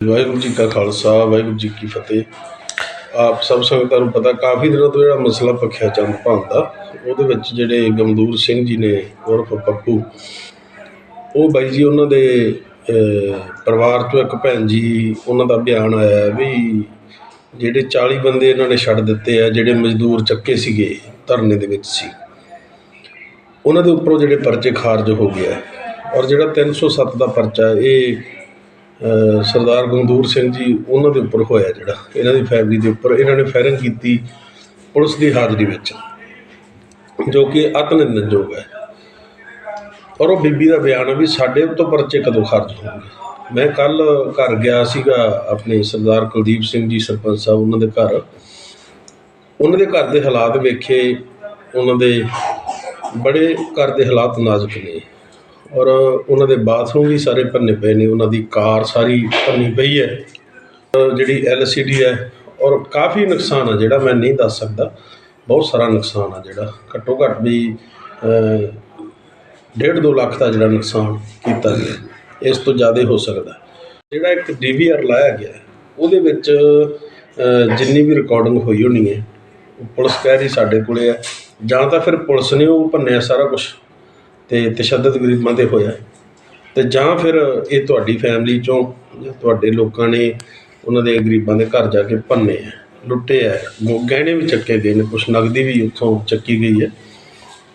ਵਾਹਿਗੁਰੂ ਜੀ ਕਾ ਖਾਲਸਾ, ਵਾਹਿਗੁਰੂ ਜੀ ਕੀ ਫਤਿਹ। ਆਪ ਸਭ ਸੰਗਤਾਂ ਨੂੰ ਪਤਾ, ਕਾਫੀ ਦਿਨਾਂ ਤੋਂ ਜਿਹੜਾ ਮਸਲਾ ਭਖਿਆ ਚੰਦ ਭਾਨ ਦਾ, ਉਹਦੇ ਵਿੱਚ ਜਿਹੜੇ ਗਮਦੂਰ ਸਿੰਘ ਜੀ ਨੇ, ਉਰਫ ਪੱਪੂ, ਉਹ ਬਾਈ ਜੀ ਉਹਨਾਂ ਦੇ ਪਰਿਵਾਰ ਤੋਂ ਇੱਕ ਭੈਣ ਜੀ, ਉਹਨਾਂ ਦਾ ਬਿਆਨ ਆਇਆ ਵੀ ਜਿਹੜੇ 40 ਬੰਦੇ ਇਹਨਾਂ ਨੇ ਛੱਡ ਦਿੱਤੇ ਆ, ਜਿਹੜੇ ਮਜ਼ਦੂਰ ਚੱਕੇ ਸੀਗੇ, ਧਰਨੇ ਦੇ ਵਿੱਚ ਸੀ। ਉਹਨਾਂ ਦੇ ਉੱਪਰੋਂ ਜਿਹੜੇ ਪਰਚੇ ਖਾਰਜ ਹੋ ਗਿਆ ਔਰ ਜਿਹੜਾ 307 ਦਾ ਪਰਚਾ, ਇਹ ਸਰਦਾਰ ਗੰਦੂਰ ਸਿੰਘ ਜੀ ਉਹਨਾਂ ਦੇ ਉੱਪਰ ਹੋਇਆ ਜਿਹੜਾ, ਇਹਨਾਂ ਦੀ ਫੈਮਿਲੀ ਦੇ ਉੱਪਰ, ਇਹਨਾਂ ਨੇ ਫਾਇਰਿੰਗ ਕੀਤੀ ਪੁਲਿਸ ਦੀ ਹਾਜ਼ਰੀ ਵਿੱਚ, ਜੋ ਕਿ ਅਤ ਨਿੰਦਣਯੋਗ ਹੈ। ਔਰ ਉਹ ਬੀਬੀ ਦਾ ਬਿਆਨ ਹੈ ਵੀ ਸਾਡੇ ਉੱਤੇ ਪਰਚੇ ਕਦੋਂ ਖਾਰਜ ਹੋਣਗੇ? ਮੈਂ ਕੱਲ ਘਰ ਗਿਆ ਸੀਗਾ ਆਪਣੇ ਸਰਦਾਰ ਕੁਲਦੀਪ ਸਿੰਘ ਜੀ ਸਰਪੰਚ ਸਾਹਿਬ, ਉਹਨਾਂ ਦੇ ਘਰ। ਉਹਨਾਂ ਦੇ ਘਰ ਦੇ ਹਾਲਾਤ ਵੇਖੇ, ਉਹਨਾਂ ਦੇ ਬੜੇ ਘਰ ਦੇ ਹਾਲਾਤ ਨਾਜ਼ੁਕ ਨੇ। ਔਰ ਉਹਨਾਂ ਦੇ ਬਾਥਰੂਮ ਵੀ ਸਾਰੇ ਭੰਨੇ ਪਏ ਨੇ ਉਹਨਾਂ ਦੀ ਕਾਰ ਸਾਰੀ ਭੰਨੀ ਪਈ ਹੈ। ਅ, ਜਿਹੜੀ ਐਲਸੀਡੀ ਹੈ ਔਰ ਕਾਫੀ ਨੁਕਸਾਨ ਆ ਜਿਹੜਾ ਮੈਂ ਨਹੀਂ ਦੱਸ ਸਕਦਾ। ਬਹੁਤ ਸਾਰਾ ਨੁਕਸਾਨ ਆ ਜਿਹੜਾ। ਘੱਟੋ ਘੱਟ ਵੀ ਅ, ਡੇਢ ਦੋ ਲੱਖ ਦਾ ਜਿਹੜਾ ਨੁਕਸਾਨ ਕੀਤਾ ਗਿਆ। ਇਸ ਤੋਂ ਜ਼ਿਆਦਾ ਹੋ ਸਕਦਾ। ਜਿਹੜਾ ਇੱਕ ਡੀਵੀਆਰ ਲਾਇਆ ਗਿਆ ਉਹਦੇ ਵਿੱਚ ਜਿੰਨੀ ਵੀ ਰਿਕਾਰਡਿੰਗ ਹੋਈ ਹੋਣੀ ਹੈ ਉਹ ਪੁਲਿਸ ਕਹਿ ਰਹੀ ਸਾਡੇ ਕੋਲੇ ਹੈ। ਜਾਂ ਤਾਂ ਫਿਰ ਪੁਲਿਸ ਨੇ ਉਹ ਭੰਨਿਆ ਸਾਰਾ ਕੁਝ ਤੇ ਤਸ਼ੱਦਦ ਗਰੀਬਾਂ ਤੇ ਹੋਇਆ। ਤੇ ਜਾਂ ਫਿਰ ਇਹ ਤੁਹਾਡੀ ਫੈਮਿਲੀ ਚੋਂ ਤੁਹਾਡੇ ਲੋਕਾਂ ਨੇ ਉਹਨਾਂ ਦੇ ਗਰੀਬਾਂ ਦੇ ਘਰ ਜਾ ਕੇ ਭੰਨੇ ਆ ਲੁੱਟੇ ਆ ਗਹਿਣੇ ਵੀ ਚੱਕੇ ਗਏ ਨੇ ਕੁਛ ਨਗਦੀ ਵੀ ਉੱਥੋਂ ਚੱਕੀ ਗਈ ਹੈ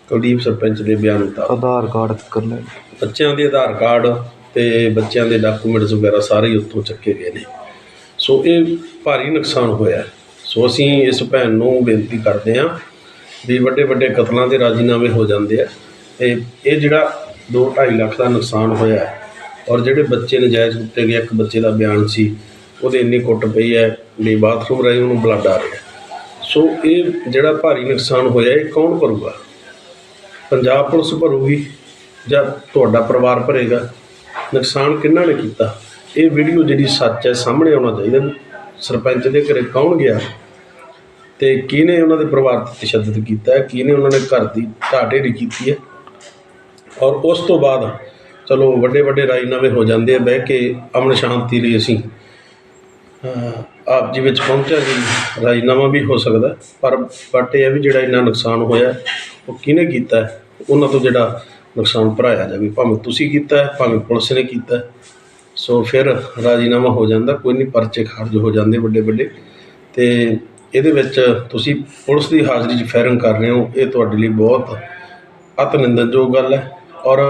ਕੁਲਦੀਪ ਸਰਪੰਚ ਦੇ ਬਿਆਨ ਮੁਤਾਬਕ। ਆਧਾਰ ਕਾਰਡ ਕਰ ਲੈ ਬੱਚਿਆਂ ਦੇ ਆਧਾਰ ਕਾਰਡ ਤੇ ਬੱਚਿਆਂ ਦੇ ਡਾਕੂਮੈਂਟਸ ਵਗੈਰਾ ਸਾਰੇ ਉੱਥੋਂ ਚੱਕੇ ਗਏ ਨੇ। ਸੋ ਇਹ ਭਾਰੀ ਨੁਕਸਾਨ ਹੋਇਆ। ਸੋ ਅਸੀਂ ਇਸ ਭੈਣ ਨੂੰ ਬੇਨਤੀ ਕਰਦੇ ਹਾਂ ਵੀ ਵੱਡੇ ਵੱਡੇ ਕਤਲਾਂ ਦੇ ਰਾਜੀਨਾਮੇ ਹੋ ਜਾਂਦੇ ਆ। ਤੇ ਇਹ ਜਿਹੜਾ 2.5 ਲੱਖ ਦਾ ਨੁਕਸਾਨ ਹੋਇਆ ਔਰ ਜਿਹੜੇ ਬੱਚੇ ਨਜਾਇਜ਼ ਕੁੱਟੇ ਗਏ, ਇੱਕ ਬੱਚੇ ਦਾ ਬਿਆਨ ਸੀ, ਉਹਦੇ ਇੰਨੀ ਕੁੱਟ ਪਈ ਹੈ, ਵੀ ਬਾਥਰੂਮ ਰਾਹੀਂ ਉਹਨੂੰ ਬਲੱਡ ਆ ਰਿਹਾ ਸੋ ਇਹ ਜਿਹੜਾ ਭਾਰੀ ਨੁਕਸਾਨ ਹੋਇਆ, ਇਹ ਕੌਣ ਭਰੂਗਾ? ਪੰਜਾਬ ਪੁਲਿਸ ਭਰੂਗੀ ਜਾਂ ਤੁਹਾਡਾ ਪਰਿਵਾਰ ਭਰੇਗਾ? ਨੁਕਸਾਨ ਕਿਹਨਾਂ ਨੇ ਕੀਤਾ? ਇਹ ਵੀਡੀਓ ਜਿਹੜੀ ਸੱਚ ਹੈ, ਸਾਹਮਣੇ ਆਉਣਾ ਚਾਹੀਦਾ। ਸਰਪੰਚ ਦੇ ਘਰੇ ਕੌਣ ਗਿਆ? ਤੇ ਕਿਹਨੇ ਉਹਨਾਂ ਦੇ ਪਰਿਵਾਰ ਤੇ ਤਸ਼ੱਦਦ ਕੀਤਾ ਹੈ? ਕਿਹਨੇ ਉਹਨਾਂ ਨੇ ਘਰ ਦੀ ਢਾਟੇਰੀ ਕੀਤੀ ਹੈ? ਔਰ ਉਸ ਤੋਂ ਬਾਅਦ ਚਲੋ ਵੱਡੇ ਵੱਡੇ ਰਾਜੀਨਾਮੇ ਹੋ ਜਾਂਦੇ ਆ ਬਹਿ ਕੇ ਅਮਨ ਸ਼ਾਂਤੀ ਲਈ ਅਸੀਂ ਆਪ ਜੀ ਵਿੱਚ ਪਹੁੰਚਿਆ ਜੀ। ਰਾਜੀਨਾਮਾ ਵੀ ਹੋ ਸਕਦਾ ਪਰ ਬਟ ਇਹ ਹੈ ਵੀ ਜਿਹੜਾ ਇੰਨਾ ਨੁਕਸਾਨ ਹੋਇਆ ਉਹ ਕਿਹਨੇ ਕੀਤਾ? ਉਹਨਾਂ ਤੋਂ ਜਿਹੜਾ ਨੁਕਸਾਨ ਭਰਾਇਆ ਜਾਵੇ। ਭਾਵੇਂ ਤੁਸੀਂ ਕੀਤਾ ਹੈ, ਭਾਵੇਂ ਪੁਲਿਸ ਨੇ ਕੀਤਾ। ਸੋ ਫਿਰ ਰਾਜੀਨਾਮਾ ਹੋ ਜਾਂਦਾ ਕੋਈ ਨਹੀਂ ਪਰਚੇ ਖਾਰਜ ਹੋ ਜਾਂਦੇ ਵੱਡੇ ਵੱਡੇ। ਤੇ ਇਹਦੇ ਵਿੱਚ ਤੁਸੀਂ ਪੁਲਿਸ ਦੀ ਹਾਜ਼ਰੀ 'ਚ ਫਾਇਰਿੰਗ ਕਰ ਰਹੇ ਹੋ ਇਹ ਤੁਹਾਡੇ ਲਈ ਬਹੁਤ ਅਤ ਨਿੰਦਣਯੋਗ ਗੱਲ ਹੈ। ਔਰ